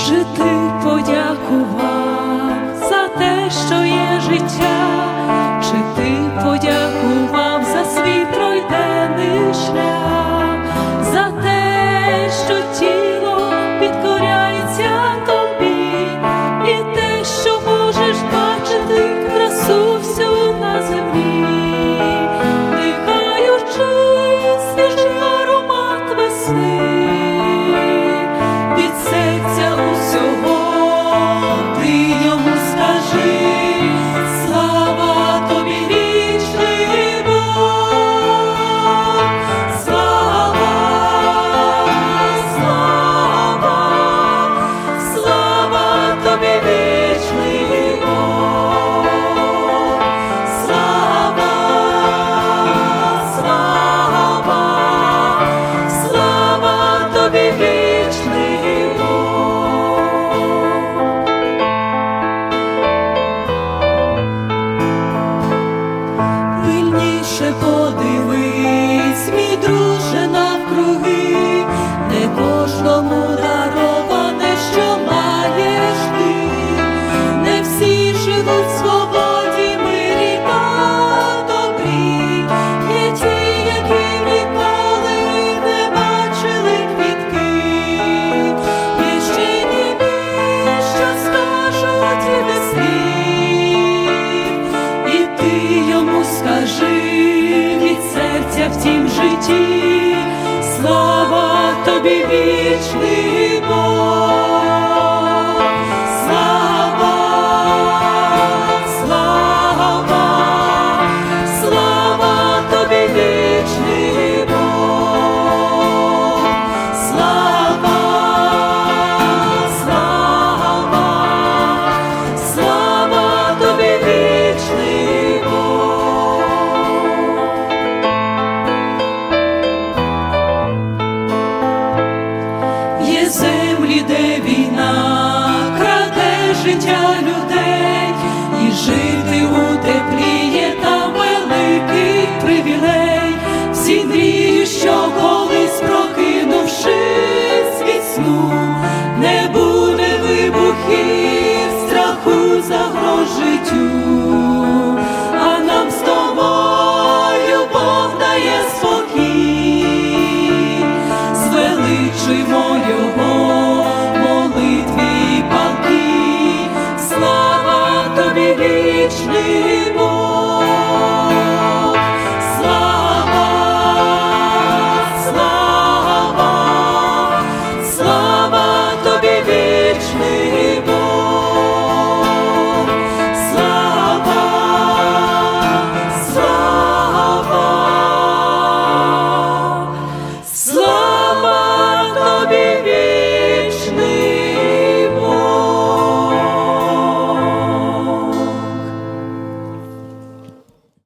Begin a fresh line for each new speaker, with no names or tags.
Отже, ти подякував за те, що є життя, чи ти подякував? шепоти місця в тім житті, слава тобі вічний Бог. загроз життю, а нам з тобою Бог дає спокій, звеличимо його молитві палки, слава тобі вічний.